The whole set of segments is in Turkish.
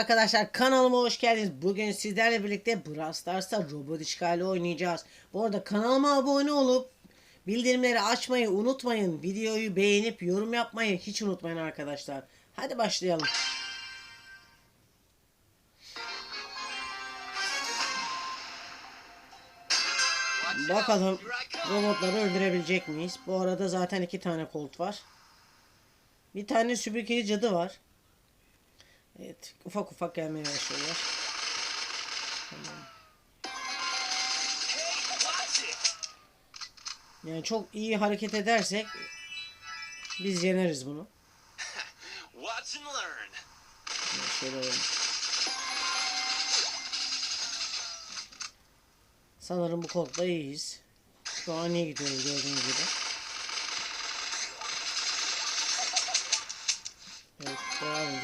arkadaşlar kanalıma hoş geldiniz. Bugün sizlerle birlikte Brawl Stars'ta robot işgali oynayacağız. Bu arada kanalıma abone olup bildirimleri açmayı unutmayın. Videoyu beğenip yorum yapmayı hiç unutmayın arkadaşlar. Hadi başlayalım. Bakalım robotları öldürebilecek miyiz? Bu arada zaten iki tane kolt var. Bir tane süpürgeli cadı var. Evet, ufak ufak gelmeye başlıyorlar. Tamam. Yani çok iyi hareket edersek biz yeneriz bunu. Şöyle alalım. Sanırım bu kodda iyiyiz. Şu an iyi gidiyoruz gördüğünüz gibi.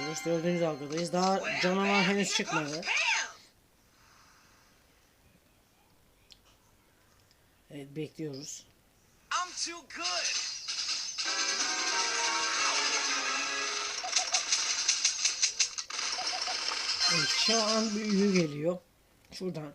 Ediyoruz. Dördüncü dalgadayız. Daha canavar henüz çıkmadı. Evet bekliyoruz. Evet, şu an bir üyü geliyor. Şuradan.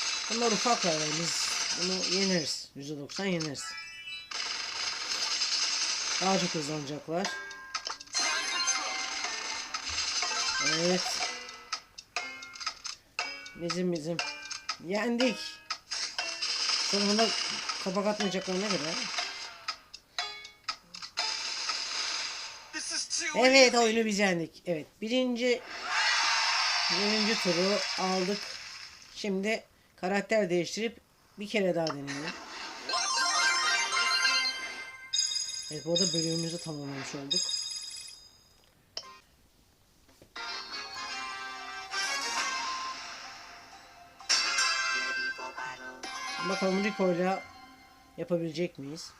bunlar ufaklar yani biz bunu yeneriz. %90 yeneriz. Daha çok hızlanacaklar. Evet. Bizim bizim. Yendik. Sonunda kapak atmayacaklarına göre. Evet oyunu biz yendik. Evet birinci birinci turu aldık. Şimdi karakter değiştirip bir kere daha deneyelim. Evet bu arada bölümümüzü tamamlamış olduk. Bakalım Rico'yla yapabilecek miyiz?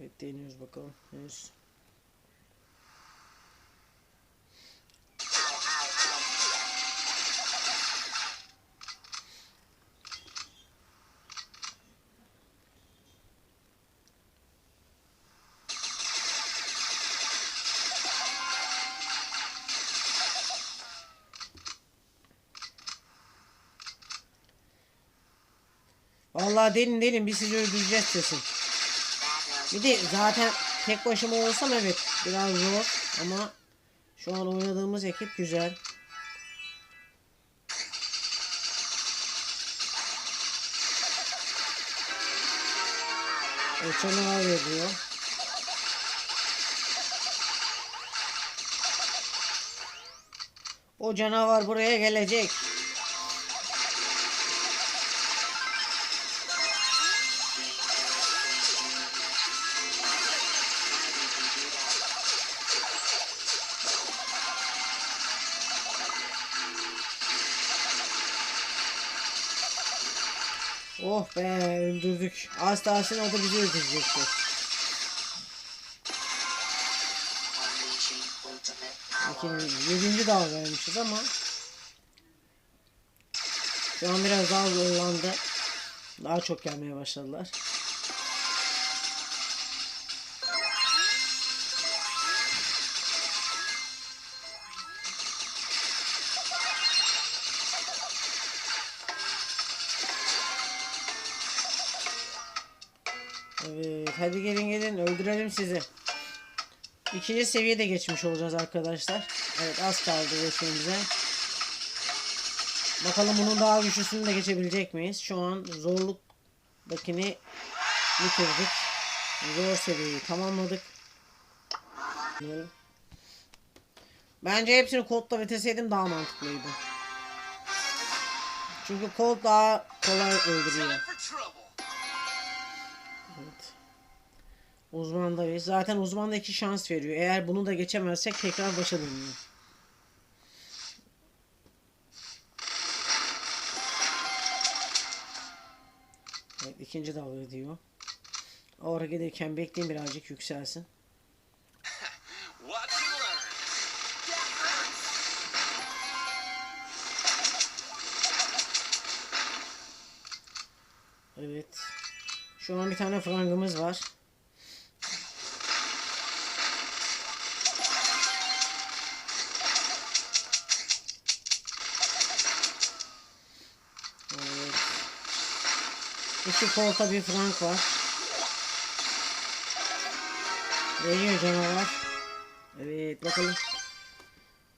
Evet deniyoruz bakalım. Henüz. Vallahi delin delin biz sizi öldüreceğiz desin. Bir de zaten tek başıma olsam evet biraz zor ama şu an oynadığımız ekip güzel. Evet canavar veriyor. O canavar buraya gelecek. Be öldürdük. Az Tahsin o da bizi öldürecekti. İkinci, yedinci dal vermişiz ama şu an biraz daha zorlandı. Daha çok gelmeye başladılar. Evet hadi gelin gelin öldürelim sizi. İkinci seviyede geçmiş olacağız arkadaşlar. Evet az kaldı geçmemize. Bakalım bunun daha güçlüsünü de geçebilecek miyiz? Şu an zorlukdakini bitirdik. Zor seviyeyi tamamladık. Bence hepsini kodla viteseydim daha mantıklıydı. Çünkü Colt daha kolay öldürüyor. Uzmandayız. Zaten uzmanda iki şans veriyor. Eğer bunu da geçemezsek tekrar başa dönüyor. Evet ikinci dalga diyor. Oraya gelirken bekleyin birazcık yükselsin. Evet. Şu an bir tane frangımız var. İki kolta bir frank var. Geliyor canavar. Evet bakalım.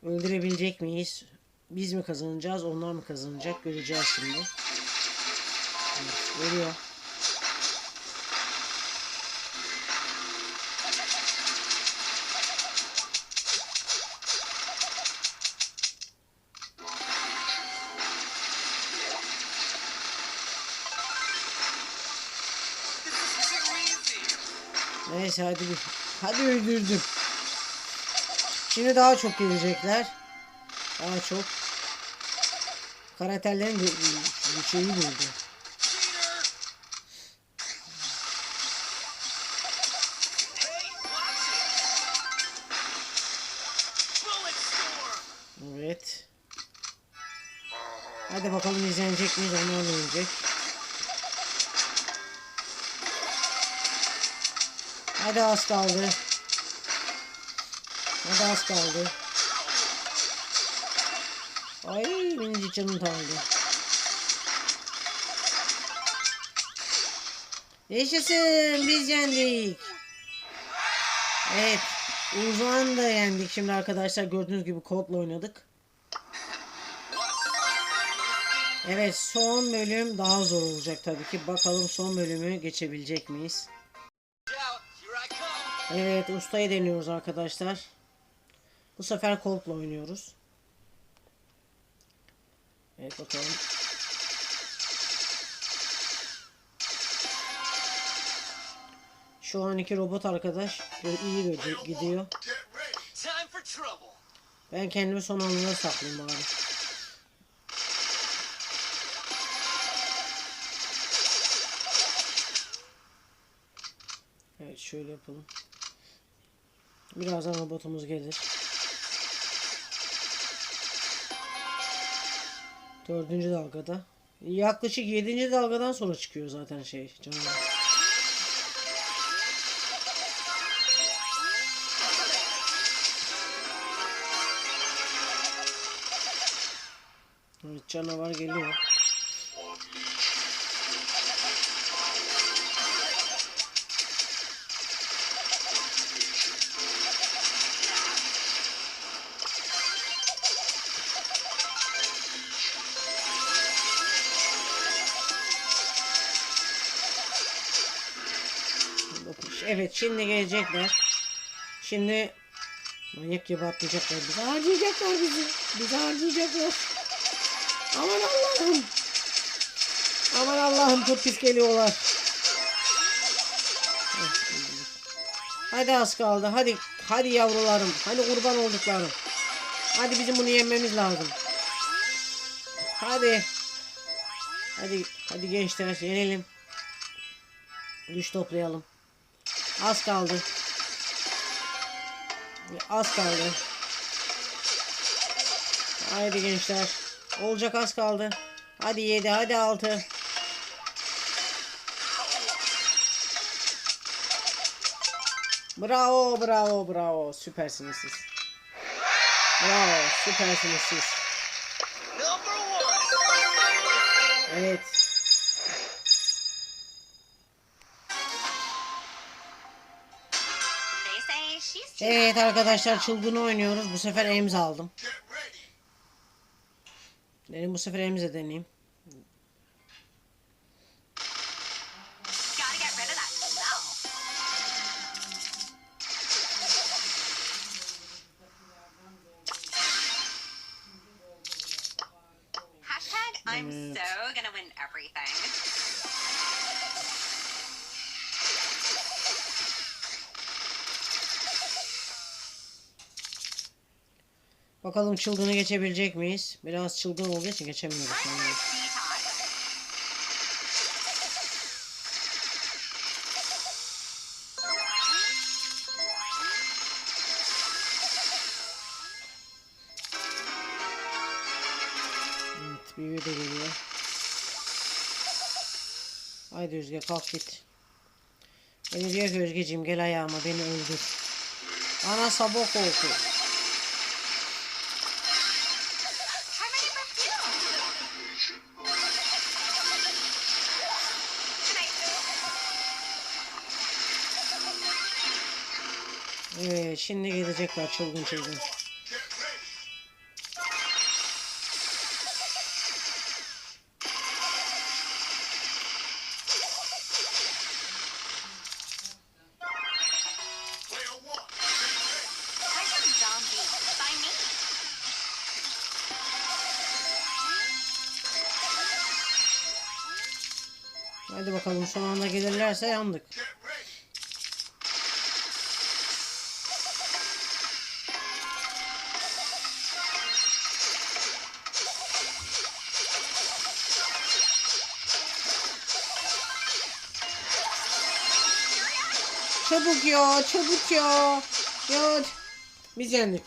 Öldürebilecek miyiz? Biz mi kazanacağız, onlar mı kazanacak göreceğiz şimdi. Evet, geliyor. Neyse hadi bir. Hadi öldürdüm. Şimdi daha çok gelecekler. Daha çok. Karakterlerin de şeyi storm. Evet. Hadi bakalım izlenecek miyiz? Onlar da Hadi az kaldı. Hadi az kaldı. Ay minicik canım kaldı. Yaşasın biz yendik. Evet. Uzman da yendik şimdi arkadaşlar gördüğünüz gibi kodla oynadık. Evet son bölüm daha zor olacak tabii ki. Bakalım son bölümü geçebilecek miyiz? Evet ustayı deniyoruz arkadaşlar. Bu sefer Colt'la oynuyoruz. Evet bakalım. Şu an iki robot arkadaş böyle iyi gidiyor- gidiyor. Ben kendimi son anlara saklayayım bari. Evet şöyle yapalım. Birazdan robotumuz gelir. Dördüncü dalgada. Yaklaşık yedinci dalgadan sonra çıkıyor zaten şey canavar. Evet canavar geliyor. Evet şimdi gelecekler. Şimdi manyak gibi atlayacaklar bizi. Harcayacaklar bizi. Bizi harcayacaklar. Aman Allah'ım. Aman Allah'ım çok pis geliyorlar. Hadi az kaldı. Hadi hadi yavrularım. Hadi kurban olduklarım. Hadi bizim bunu yenmemiz lazım. Hadi. Hadi hadi gençler yenelim. Güç toplayalım. Az kaldı. Az kaldı. Haydi gençler. Olacak az kaldı. Hadi 7, hadi 6. Bravo, bravo, bravo. Süpersiniz siz. Bravo, süpersiniz siz. Evet. Evet arkadaşlar çılgını oynuyoruz. Bu sefer emz aldım. Dedim bu sefer emze deneyeyim. I'm so everything. Bakalım çılgını geçebilecek miyiz? Biraz çılgın olduğu için geçemiyoruz. Time. Evet, büyüğü de geliyor. Haydi Özge kalk git. Beni diyor ki Özgeciğim gel ayağıma beni öldür. Ana sabok oldu. Evet şimdi gelecekler çılgın çılgın. Hadi bakalım son anda gelirlerse yandık. Çabuk ya, çabuk ya. Ya biz yendik.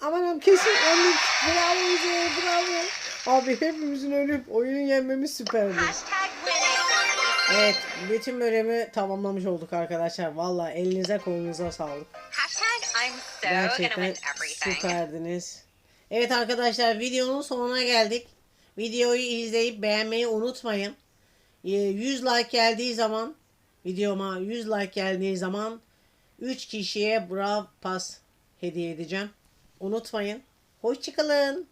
Amanım kesin öldük. Bravo bize, bravo. Abi hepimizin ölüp oyunu yenmemiz winning. Evet, bütün bölümü tamamlamış olduk arkadaşlar. Valla elinize kolunuza sağlık. Gerçekten süperdiniz. Evet arkadaşlar videonun sonuna geldik. Videoyu izleyip beğenmeyi unutmayın. Ee, 100 like geldiği zaman videoma 100 like geldiği zaman 3 kişiye Brawl Pass hediye edeceğim. Unutmayın. Hoşçakalın.